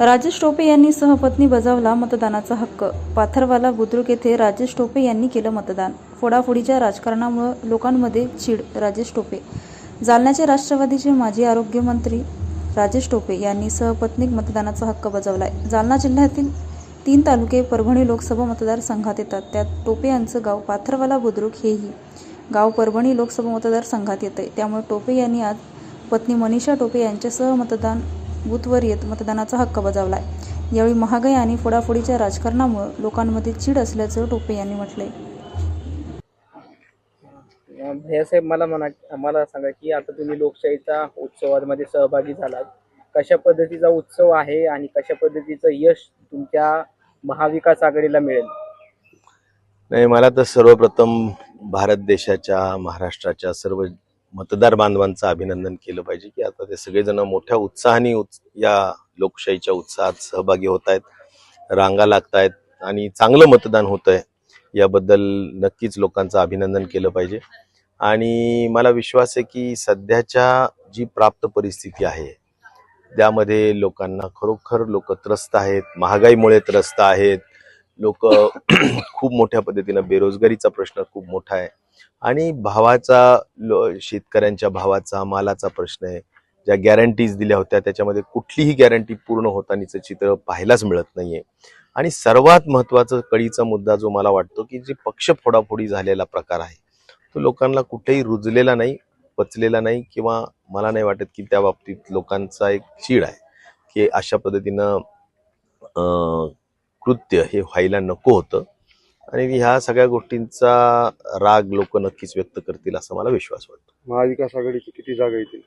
राजेश टोपे यांनी सहपत्नी बजावला मतदानाचा हक्क. पाथरवाला बुद्रुक येथे राजेश टोपे यांनी केलं मतदान. फोडाफोडीच्या राजकारणामुळे लोकांमध्ये चीड राजेश टोपे. जालन्याचे राष्ट्रवादीचे माजी आरोग्यमंत्री राजेश टोपे यांनी सहपत्नीक मतदानाचा हक्क बजावलाय. जालना जिल्ह्यातील तीन तालुके परभणी लोकसभा मतदारसंघात येतात. त्यात टोपे यांचं गाव पाथरवाला बुद्रुक हेही गाव परभणी लोकसभा मतदारसंघात येते त्यामुळे टोपे यांनी आज पत्नी मनीषा टोपे यांच्यासह मतदान बूथवर येत मतदानाचा हक्क बजावलाय. यावेळी महागाई आणि फोडाफोडीच्या राजकारणामुळे लोकांमध्ये चीड असल्याचं टोपे यांनी म्हटलंय. भैयासाहेब मला म्हणा मला सांगा की आता तुम्ही लोकशाहीच्या उत्सवामध्ये सहभागी झालात. कशा पद्धतीचा उत्सव आहे आणि कशा पद्धतीचं यश तुमच्या महाविकास आघाडीला मिळेल? नाही मला तर सर्वप्रथम भारत देशाच्या महाराष्ट्राच्या सर्व मतदार बांधवांचं अभिनंदन केलं पाहिजे की आता ते सगळेजण मोठ्या उत्साहाने उत् या लोकशाहीच्या उत्साहात सहभागी होत आहेत रांगा लागतायत आणि चांगलं मतदान होत आहे याबद्दल नक्कीच लोकांचं अभिनंदन केलं पाहिजे. आणि मला विश्वास आहे की सध्याच्या जी प्राप्त परिस्थिती आहे त्यामध्ये लोकांना खरोखर लोक त्रस्त आहेत महागाईमुळे त्रस्त आहेत. लोक खूप मोठ्या पद्धतीनं बेरोजगारीचा प्रश्न खूप मोठा आहे. आणि भावाचा शेतकऱ्यांच्या भावाचा मालाचा प्रश्न आहे. ज्या गॅरंटीज दिल्या होत्या त्याच्यामध्ये कुठलीही गॅरंटी पूर्ण होतानीचं चित्र पाहायलाच मिळत नाहीये. आणि सर्वात महत्त्वाचा कळीचा मुद्दा जो मला वाटतो की जे पक्ष फोडाफोडी झालेला प्रकार आहे तो लोकांना कुठेही रुजलेला नाही पचलेला नाही किंवा मला नाही वाटत की त्या बाबतीत लोकांचा एक चीड आहे की अशा पद्धतीनं कृत्य हे व्हायला नको होतं. आणि ह्या सगळ्या गोष्टींचा राग लोक नक्कीच व्यक्त करतील असा मला विश्वास वाटतो. महाविकास आघाडीची किती जागा येतील?